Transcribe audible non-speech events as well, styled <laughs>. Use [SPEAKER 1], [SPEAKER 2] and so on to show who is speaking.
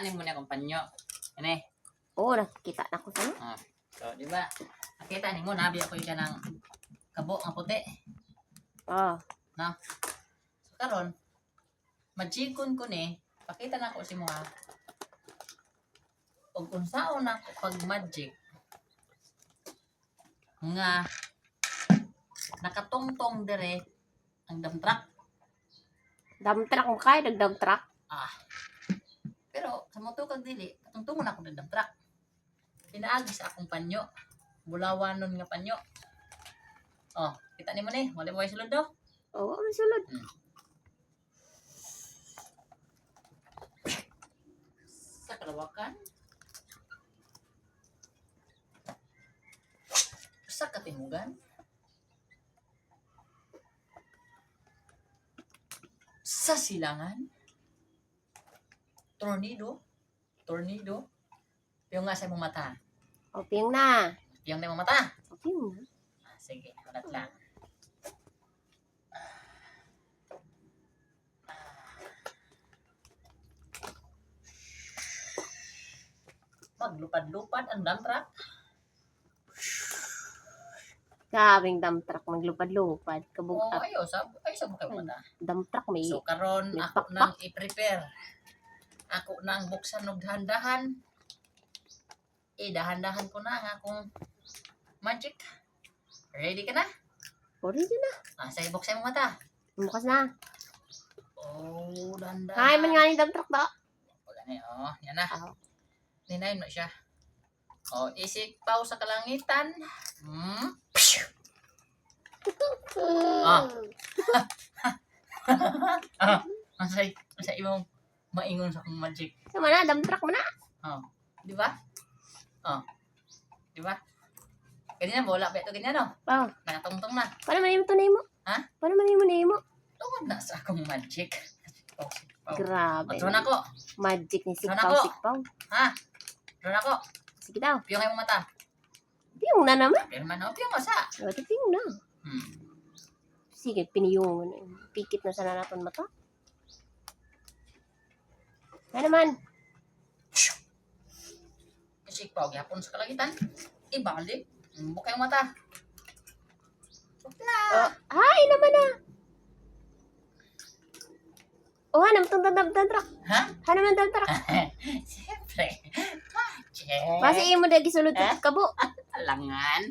[SPEAKER 1] Kita ni mo na akong panyo. Ano eh?
[SPEAKER 2] Oo, nakikita na ko sa
[SPEAKER 1] Ah. So, di ba? Nakita ni mo, nabi ako yung kanang kabo nga puti.
[SPEAKER 2] Ah,
[SPEAKER 1] So, karon majikon ko ni, pakita na ko si mo ha. Og kung saan na ako pag magic, nga nakatungtong dire ang damtrak.
[SPEAKER 2] dump truck mo kay, nag-dump truck.
[SPEAKER 1] Ah. Sa moto kag dili, katungtungon ako ng damtrak. Pinaagi sa akong panyo. Bulawanon nga panyo. Oh, kita ni mo ni, wala mo sulod do.
[SPEAKER 2] Oo, may sulod.
[SPEAKER 1] sa kalawakan. Sa katimugan. Sa silangan. Tornado. Tornado. Yung nga sa imong mata.
[SPEAKER 2] Oping na.
[SPEAKER 1] Yung na imong mata.
[SPEAKER 2] Oping na.
[SPEAKER 1] Ah, Sige, ulat lang. Maglupad-lupad ang dump truck.
[SPEAKER 2] Gabing dump truck, maglupad-lupad.
[SPEAKER 1] Oo,
[SPEAKER 2] up.
[SPEAKER 1] ayaw. Sab ayaw sa mukha mo na.
[SPEAKER 2] Dump truck may...
[SPEAKER 1] So, karon
[SPEAKER 2] may
[SPEAKER 1] ako nang i-prepare. Ako nang buksan og dahan-dahan. Eh, dahan-dahan ko na ang akong magic. Ready ka na?
[SPEAKER 2] Dyan na.
[SPEAKER 1] Ah, sige, buksan mo mata.
[SPEAKER 2] Bukas na.
[SPEAKER 1] Oh, dahan-dahan.
[SPEAKER 2] Kaya man nga dump truck ba?
[SPEAKER 1] O, gani, oh, yan na.
[SPEAKER 2] Ah.
[SPEAKER 1] Ninay mo siya. Oh, isik pau sa kalangitan. Hmm? <laughs> Ah. <laughs> ah, <laughs> masay, masay imong maingon sa akong magic.
[SPEAKER 2] Sama na, dump truck mo na.
[SPEAKER 1] Oh, di ba? Oh. Di ba? Ganyan bola pa ito ganyan no.
[SPEAKER 2] Oh,
[SPEAKER 1] Nakatungtong na.
[SPEAKER 2] paano man tunay mo?
[SPEAKER 1] Ha?
[SPEAKER 2] Paano man mo?
[SPEAKER 1] Tungod na sa akong magic. Oh, oh.
[SPEAKER 2] Grabe.
[SPEAKER 1] Matro na ko.
[SPEAKER 2] Magic ni sikpaw, sikpaw.
[SPEAKER 1] Ha? Matro na ko.
[SPEAKER 2] Sige daw.
[SPEAKER 1] Piyong yung mata.
[SPEAKER 2] Piyong na naman.
[SPEAKER 1] Pero man, oh, piyong.
[SPEAKER 2] Ito piyong na.
[SPEAKER 1] Hmm.
[SPEAKER 2] Sige, piniyong. Pikit na sana natin mata. Na naman.
[SPEAKER 1] Kasi pao gyapon sa kalangitan. Ibalik. Hmm, Buka yung mata. Bukla.
[SPEAKER 2] Oh, ay naman na. Oh, hanam tong dump truck.
[SPEAKER 1] Ha?
[SPEAKER 2] Hanam ang truck. <laughs>
[SPEAKER 1] Siyempre.
[SPEAKER 2] Basi imo dagi sulod
[SPEAKER 1] Eh?
[SPEAKER 2] kabo. <laughs>
[SPEAKER 1] Alangan.